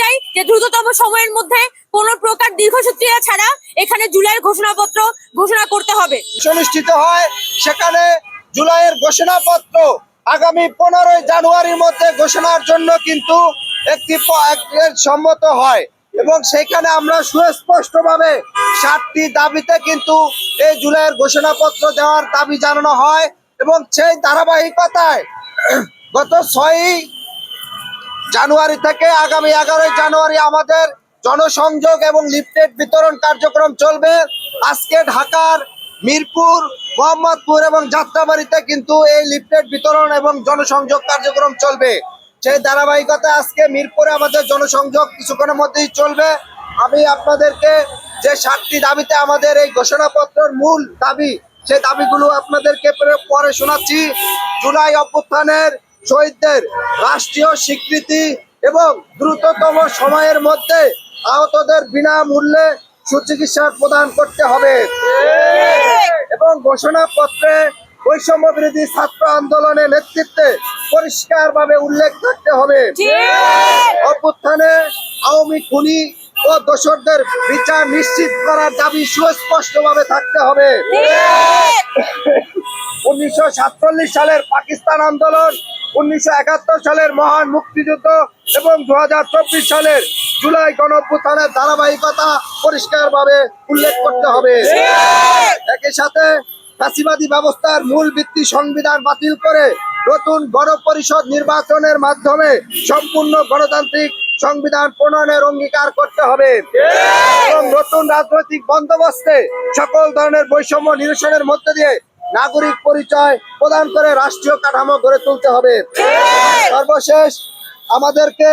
চাই যে দ্রুততম সময়ের মধ্যে কোনো প্রকার দীর্ঘসূত্রিতা ছাড়া এখানে জুলাইয়ের ঘোষণাপত্র ঘোষণা করতে হবে। অনুষ্ঠিত হয় সেখানে জুলাইয়ের ঘোষণাপত্র আগামী পনেরোই জানুয়ারির মধ্যে ঘোষণার জন্য কিন্তু একটি সম্মত হয় এবং সেখানে আমরা সুস্পষ্টভাবে সাতটি দাবিতে কিন্তু এই জুলাইয়ের ঘোষণাপত্র দেওয়ার দাবি জানানো হয় এবং সেই ধারাবাহিকতায় গত ছয়ই জানুয়ারি থেকে আগামী এগারোই জানুয়ারি আমাদের জনসংযোগ এবং লিফলেট বিতরণ কার্যক্রম চলবে। আজকে ঢাকার মিরপুর, মোহাম্মদপুর এবং যাত্রাবাড়িতে কিন্তু এই লিফলেট বিতরণ এবং জনসংযোগ কার্যক্রম চলবে। সেই ধারাবাহিকতা আজকে মিরপুরে আমাদের জনসংযোগ কিছুক্ষণের মধ্যেই চলবে। আমি আপনাদেরকে যে সাতটি দাবিতে আমাদের এই ঘোষণাপত্রের মূল দাবি সেই দাবিগুলো আপনাদেরকে পরে শোনাচ্ছি। জুলাই অভ্যুত্থানের শহীদদের রাষ্ট্রীয় স্বীকৃতি এবং দ্রুততম সময়ের মধ্যে আহতদের বিনামূল্যে সুচিকিৎসা প্রদান করতে হবে। এবং ঘোষণাপত্রে বৈষম্য বিরোধী ছাত্র আন্দোলনের নেতৃত্বে পরিষ্কারভাবে উল্লেখ থাকতে হবে। অভ্যুত্থানে আওয়ামী খুনি ও দোষরদের বিচার নিশ্চিত করার দাবি সুস্পষ্টভাবে থাকতে হবে। উনিশশো সাতচল্লিশ সালের পাকিস্তান আন্দোলন উনিশশো একাত্তর সালের মহান মুক্তিযুদ্ধ এবং দু সালের জুলাই গণঅভ্যুত্থানের ধারাবাহিকতা পরিষ্কারভাবে উল্লেখ করতে হবে। একই সাথে ফাঁসিবাদী ব্যবস্থার মূল ভিত্তি সংবিধান বাতিল করে নতুন গণপরিষদ নির্বাচনের মাধ্যমে সম্পূর্ণ গণতান্ত্রিক সংবিধান প্রণয়নের অঙ্গীকার করতে হবে। এবং নতুন রাজনৈতিক বন্দোবস্তে সকল ধরনের বৈষম্য নিরসনের মধ্যে দিয়ে নাগরিক পরিচয় প্রদান করে রাষ্ট্রীয় কাঠামো গড়ে তুলতে হবে। সর্বশেষ আমাদেরকে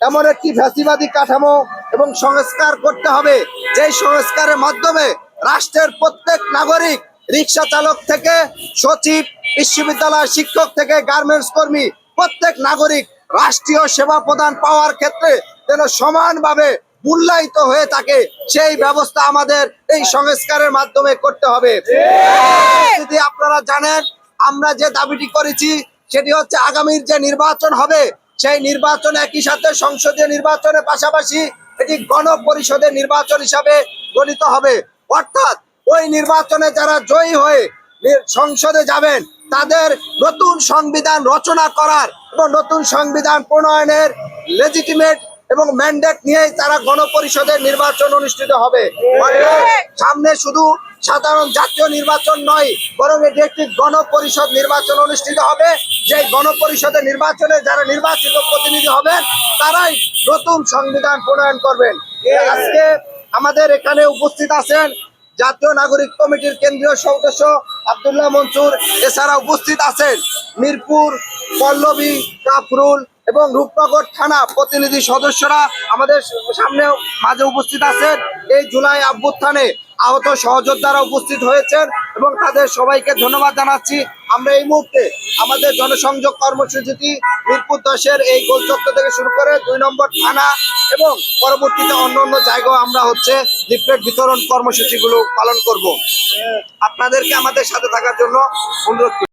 এমন একটি ফ্যাসিবাদী কাঠামো এবং সংস্কার করতে হবে যেই সংস্কারের মাধ্যমে রাষ্ট্রের প্রত্যেক নাগরিক রিক্সা চালক থেকে সচিব বিশ্ববিদ্যালয় শিক্ষক থেকে গার্মেন্টস কর্মী প্রত্যেক নাগরিক রাষ্ট্রীয় সেবা প্রদান পাওয়ার ক্ষেত্রে যেন সমানভাবে মূল্যায়িত হয়ে থাকে, সেই ব্যবস্থা আমাদের এই সংস্কারের মাধ্যমে করতে হবে। যদি আপনারা জানেন, আমরা যে দাবিটি করেছি, সেটি হচ্ছে আগামীর যে নির্বাচন হবে, সেই নির্বাচন একই সাথে সংসদীয় নির্বাচনের পাশাপাশি এটি গণপরিষদের নির্বাচন হিসাবে গণিত হবে। অর্থাৎ ওই নির্বাচনে যারা জয়ী হয়ে সংসদে যাবেন, তাদের নতুন সংবিধান রচনা করার এবং নতুন সংবিধান প্রণয়নের লেজিটিমেট এবং ম্যান্ডেট নিয়েই তারা গণপরিষদের নির্বাচন অনুষ্ঠিত হবে। সামনে শুধু সাধারণ জাতীয় নির্বাচন নয়, বরং এটি একটি গণপরিষদ নির্বাচন অনুষ্ঠিত হবে। যে গণপরিষদের নির্বাচনে যারা নির্বাচিত প্রতিনিধি হবেন, তারাই নতুন সংবিধান প্রণয়ন করবেন। আজকে আমাদের এখানে উপস্থিত আছেন জাতীয় নাগরিক কমিটির কেন্দ্রীয় সদস্য আব্দুল্লাহ মনসুর। এছাড়া উপস্থিত আছেন মিরপুর, পল্লবী কাফরুল এবং রূপনগর থানা প্রতিনিধি সদস্যরা আমাদের সামনে মাঝে উপস্থিত আছেন এই জুলাই অভ্যুত্থানে আহত সহযোদ্ধারা উপস্থিত হয়েছেন এবং তাদের সবাইকে ধন্যবাদ জানাচ্ছি আমরা এই মুহূর্তে আমাদের জনসংযোগ কর্মসূচিটি মিরপুর দশের এই গোলচত্বর থেকে শুরু করে দুই নম্বর থানা এবং পরবর্তীতে অন্য অন্য জায়গাও আমরা হচ্ছে লিফলেট বিতরণ কর্মসূচিগুলো পালন করব আপনাদেরকে আমাদের সাথে থাকার জন্য অনুরোধ।